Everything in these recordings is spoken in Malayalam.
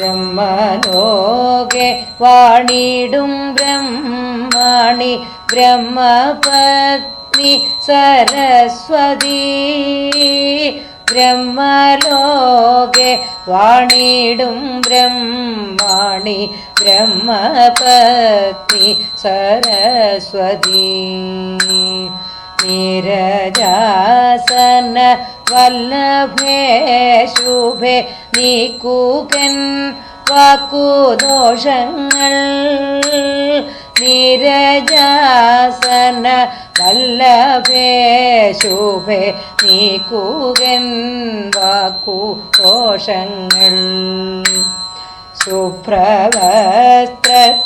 ബ്രഹ്മലോകെ വാണിടും ബ്രഹ്മണി ബ്രഹ്മപത്നി സരസ്വതി. ബ്രഹ്മലോകെ വാണിടും ബ്രഹ്മണി ബ്രഹ്മപത്നി സരസ്വതി. നീരജാസന വല്ലഭേ ശുഭേ നീക്കൂകൻ വാക്കുദോഷങ്ങൾ നിരജാസന വല്ലഭേ ശുഭേ നീക്കുകൻ വാക്കുദോഷങ്ങൾ.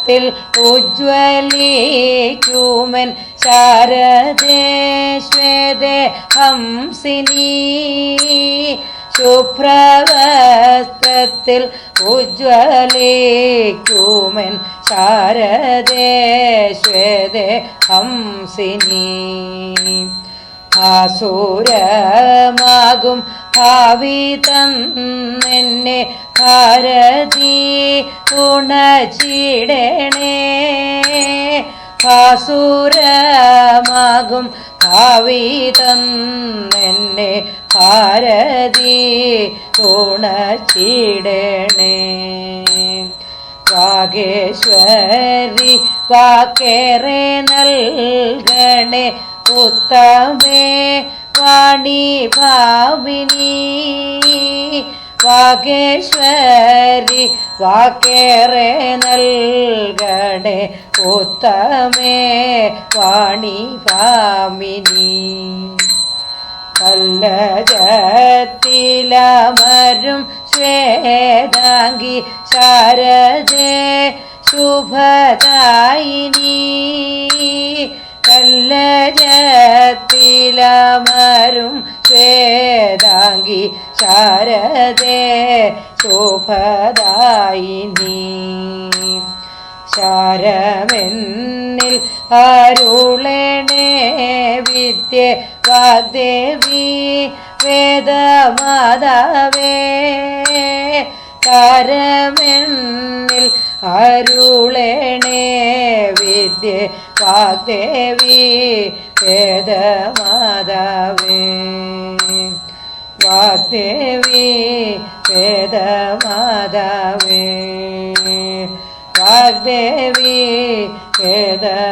ശുഭ്രവസ്ത്രത്തിൽ ഉജ്വലിക്കുമൻ ശാരദേ ശ്വേതേ ഹംസിനി. ശുഭ്രവസ്ത്രത്തിൽ ഉജ്വലിക്കുമൻ ശാരദേ ശ്വേതേ ഹംസിനി. ആസുരമാകും ഭാവി തന്നെ ഭാരതി ഉണച്ചിടണേ ആസൂരമാകും ഭാവി തന്നെ ഭാരതി ഉണച്ചിടണേ വാഗേശ്വരി വാക്കേറെ നൽകണേ. ഉത്തമേ വാണി ഭാവിനി. വാഗേശ്വരി വാക്കേറെ നൽകണേ. ഉത്തമേ വാണി ഭാമിനി പല്ലജത്തിലമരും ശ്വേതാംഗി ശാരദേ ശുഭദായിനി. ശ്വേതാംഗി ശാരദേ ശോഭദായി ശാരമെന്നിൽ അരുളണേ വിദ്യ വാഗ്ദേവി വേദമാതാവേ. താരമെന്നിൽ അരുളണേ വിദ്യ വാഗ്ദേവി വേദമാതാവേ. വാഗ്ദേവി വേദമാതാവേ. വാഗ്ദേവി വേദമാതാവേ.